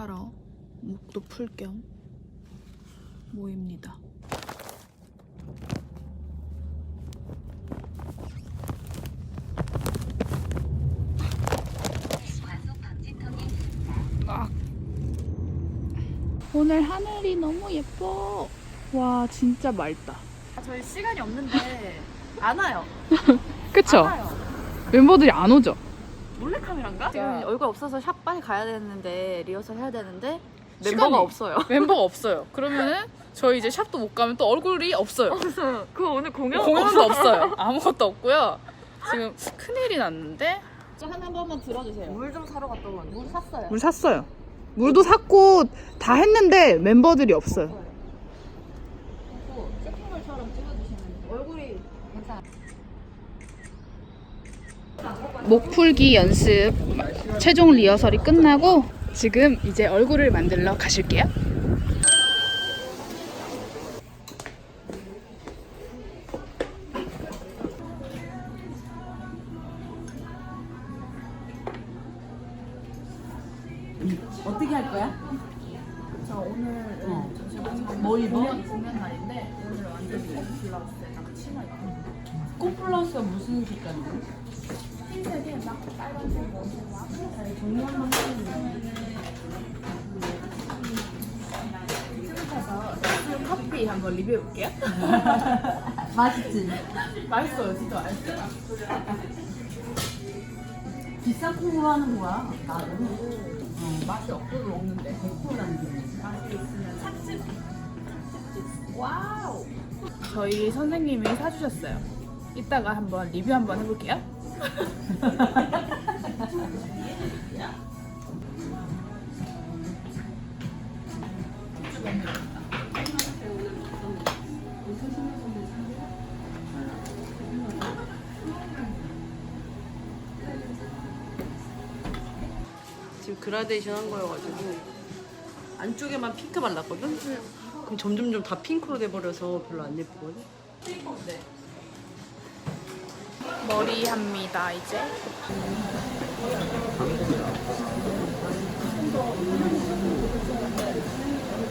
하러 목도 풀 겸 모입니다. 아. 오늘 하늘이 너무 예뻐. 와 진짜 맑다. 저희 시간이 없는데 안 와요. 그쵸? 안 와요. 멤버들이 안 오죠? 몰래카메라인가? 지금 얼굴 없어서 샵 빨리 가야 되는데 리허설 해야 되는데 시간이- 멤버가 없어요. 멤버가 없어요. 그러면은 저희 이제 샵도 못 가면 또 얼굴이 없어요. 그거 오늘 공연 공연도 없어요. 아무것도 없고요. 지금 큰일이 났는데 한한 번만 들어주세요. 물 좀 사러 갔다 왔는데 물 샀어요. 물 샀어요. 물도 샀고 다 했는데 멤버들이 없어요. 또 쇼핑몰처럼 찍어주시면 얼굴이 괜찮아. 목 풀기 연습 최종 리허설이 끝나고 지금 이제 얼굴을 만들러 가실게요. 어떻게 할 거야? 저 오늘 뭐 입어? 공연 날인데 오늘 완전 블라우스에다가 치마 입고 꽃플러스가 무슨 색깔이야? 흰색에 막 빨간색 원색 막 정리 한번 해주세요. 커피 한번 리뷰해 볼게요. 맛있지? 맛있어요, 진짜 맛있어요. 비싼 콩으로 하는 거야. 나도. 어, 맛이 없어도 먹는데. 100%라는 게. 맛이 있으면 삭집. 와우. 저희 선생님이 사주셨어요. 이따가 한번 리뷰 한번 해볼게요. 지금 그라데이션 한 거여가지고 안쪽에만 핑크 발랐거든? 그럼 점점점 다 핑크로 돼버려서 별로 안 예쁘거든? 머리 합니다, 이제.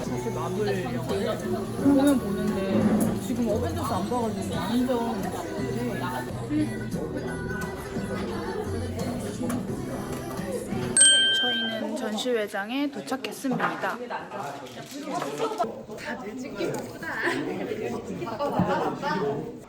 사실 마블 영화 보면 보는데 지금 어벤져스 안 봐가지고 완전 저희는 전시회장에 도착했습니다.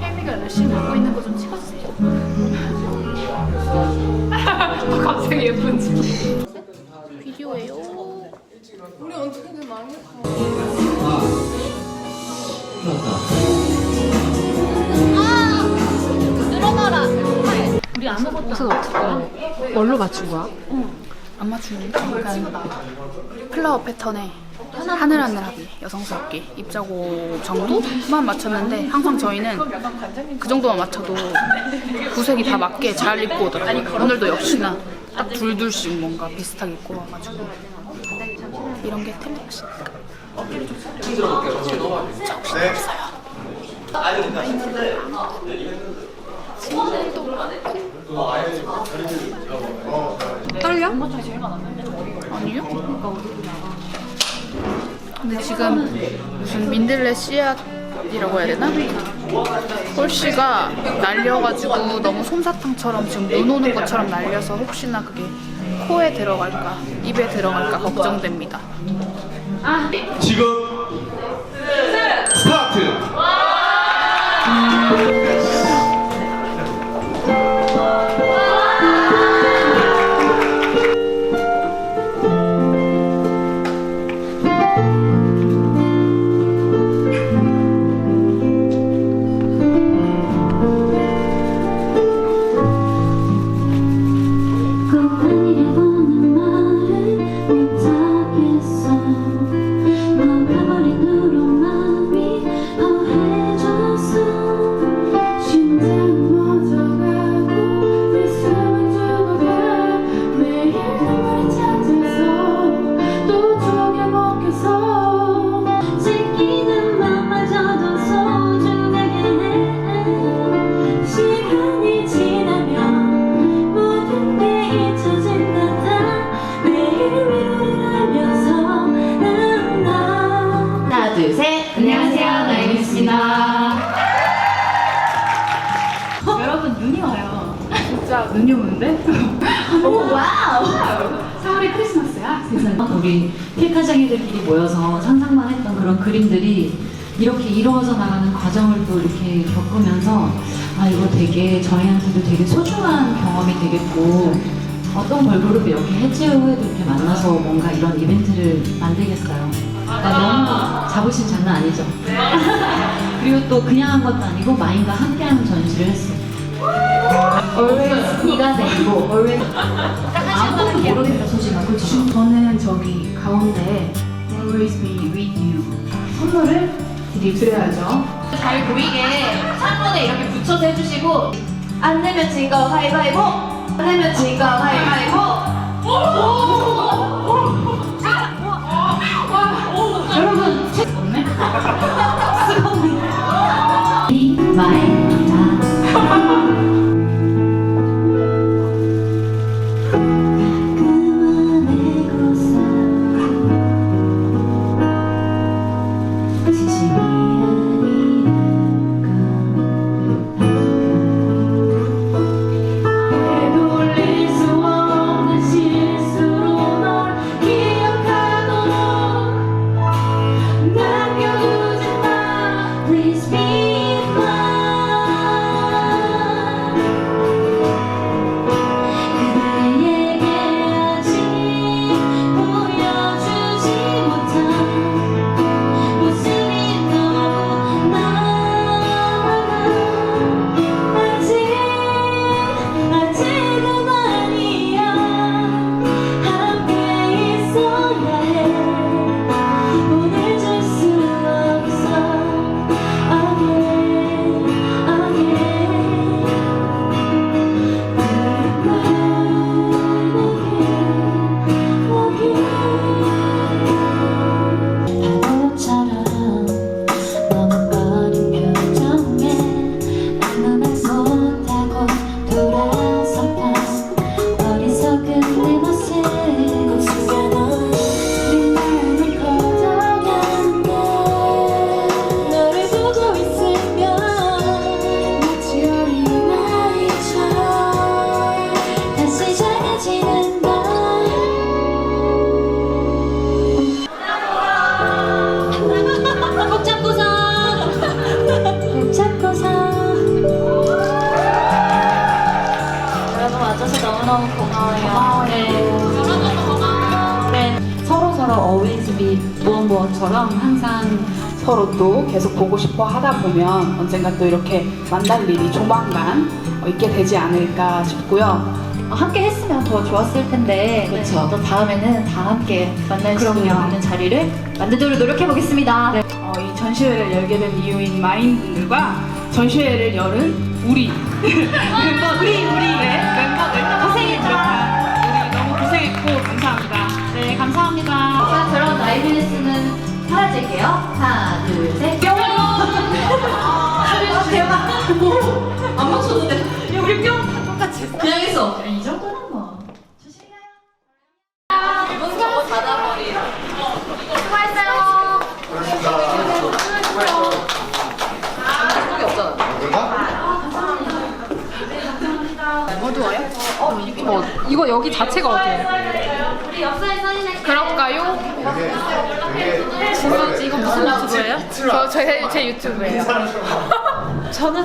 혜미가 열심히 먹고 있는 거 좀 찍어주세요. 갑자기 예쁜지. 비디오예요. 우리 어떻게 많이 뭘로 맞춘 거야? 안 맞추는 약간 플라워 패턴에 하늘하늘하게 여성스럽게 입자고 정도만 맞췄는데 항상 저희는 그 정도만 맞춰도 구색이 다 맞게 잘 입고 오더라고요. 오늘도 역시나 딱 둘둘씩 뭔가 비슷하게 입고 와가지고 이런 게 텔레비시니까 떨려? 아니요? 근데 지금 무슨 민들레 씨앗이라고 해야 되나? 홀씨가 날려가지고 너무 솜사탕처럼 지금 눈 오는 것처럼 날려서 혹시나 그게 코에 들어갈까 입에 들어갈까 걱정됩니다. 지금 스타트. 우리 필카장애들끼리 모여서 상상만 했던 그런 그림들이 이렇게 이루어져 나가는 과정을 또 이렇게 겪으면서 아 이거 되게 저희한테도 되게 소중한 경험이 되겠고 어떤 걸그룹이 이렇게 해체 후에도 이렇게 만나서 뭔가 이런 이벤트를 만들겠어요. 나 너무 자부심 장난 아니죠? 그리고 또 그냥 한 것도 아니고 마인과 함께하는 전시를 했어요. Always 네가 내고 Always 아무도 모르겠다 소식만 그렇죠? 저는 저기 가운데 Always be with you 선물을 드려야죠. 잘 보이게 창문에 이렇게 붙여서 해주시고 안 내면 진거 가위바위보. 안 내면 진거 가위바위보. 여러분 책 없네? 고마워요 네. 네. 서로 서로 always be 무엇 무엇처럼 항상 서로 또 계속 보고 싶어 하다 보면 언젠가 또 이렇게 만날 일이 조만간 어, 있게 되지 않을까 싶고요 어, 함께 했으면 더 좋았을 텐데 그쵸. 또 다음에는 다 함께 만날 수 그럼요. 있는 자리를 만들도록 노력해 보겠습니다. 어, 이 전시회를 열게 된 이유인 마인분들과 전시회를 열은 우리 멤버들 우리 우리 네, 멤버들 고 사라질게요. 하나, 둘, 셋. 뿅! 아, 대박. 안 맞췄는데. 야, 우리 뿅! 똑같이 했어. 그냥 했어. 이 정도는 뭐. 조심히 가요. 문 저거 닫아버리 그게 없잖아 어두워요? 이거 여기 자체가 어때요? 그럴까요? 이거 무슨 유튜브예요? 저, 제, 제 유튜브예요 저는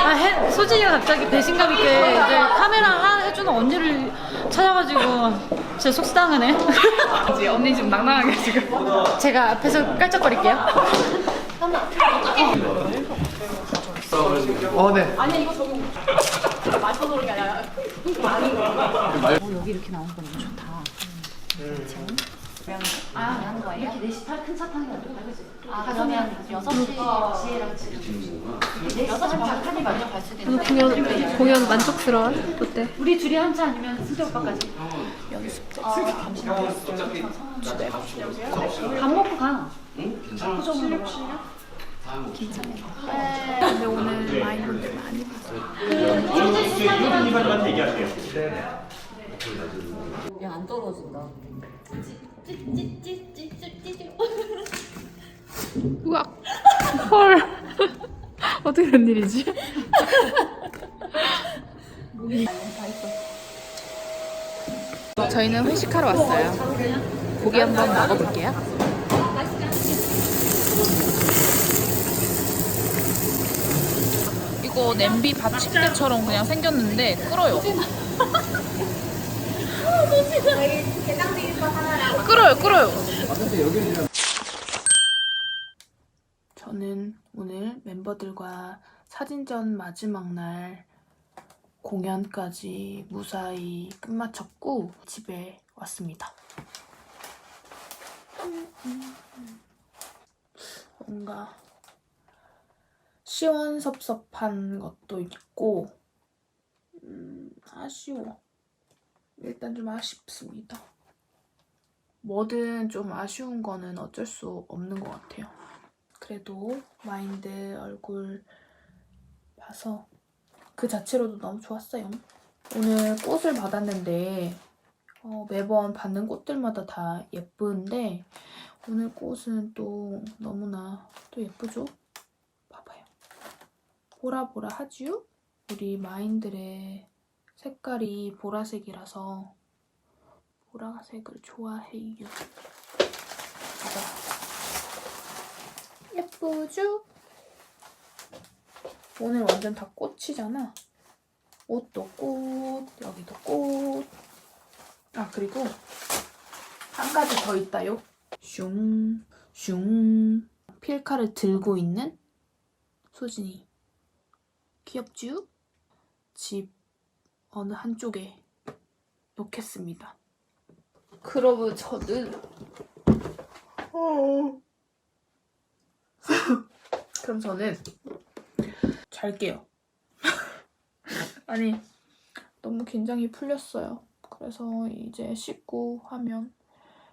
아, 해, 소진이가 갑자기 배신감 있게 이제 카메라 하, 해주는 언니를 찾아가지고 진짜 속상하네. 이제 언니 지금 낭낭하게 지금 제가 앞에서 깔짝거릴게요. 어, 네. 이렇게 4시 큰 차 타는 게 어떨까, 그지? 아, 그러면 6시 지혜랑 지금. 6시 반 칸이 먼저 갈 수도 있는데. 공연 공연 만족스러워? 어때? 우리 둘이 한차 아니면 승재 오빠까지? 밥 먹고 가. 근데 오늘 마인분들 많이 수행님한테 얘기할게요. 야 안 떨어진다. 우와 헐 어떻게 된 일이지? 저희는 회식하러 왔어요. 고기 한번 먹어볼게요. 이거 냄비 받침대처럼 그냥 생겼는데 끓어요. 끓어요, 끓어요. 저는 오늘 멤버들과 사진전 마지막 날 공연까지 무사히 끝마쳤고 집에 왔습니다. 뭔가 시원섭섭한 것도 있고 음, 아쉬워. 일단 좀 아쉽습니다. 뭐든 좀 아쉬운 거는 어쩔 수 없는 것 같아요. 그래도 마인드 얼굴 봐서 그 자체로도 너무 좋았어요. 오늘 꽃을 받았는데 어, 매번 받는 꽃들마다 다 예쁜데 오늘 꽃은 또 너무나 또 예쁘죠? 봐봐요. 보라보라 하지요? 우리 마인들의 색깔이 보라색이라서 보라색을 좋아해요. 봐봐. 예쁘죠? 오늘 완전 다 꽃이잖아. 옷도 꽃, 여기도 꽃. 아, 그리고 한 가지 더 있다요. 슝, 슝. 필카를 들고 있는 소진이. 귀엽죠? 집 어느 한쪽에 놓겠습니다. 그러면 저는 어. 그럼 저는 잘게요. 아니 너무 긴장이 풀렸어요. 그래서 이제 씻고 하면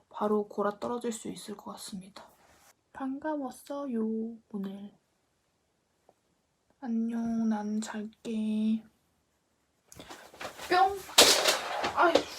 바로 골아 떨어질 수 있을 것 같습니다. 반가웠어요 오늘. 안녕 난 잘게. 뿅. 아휴.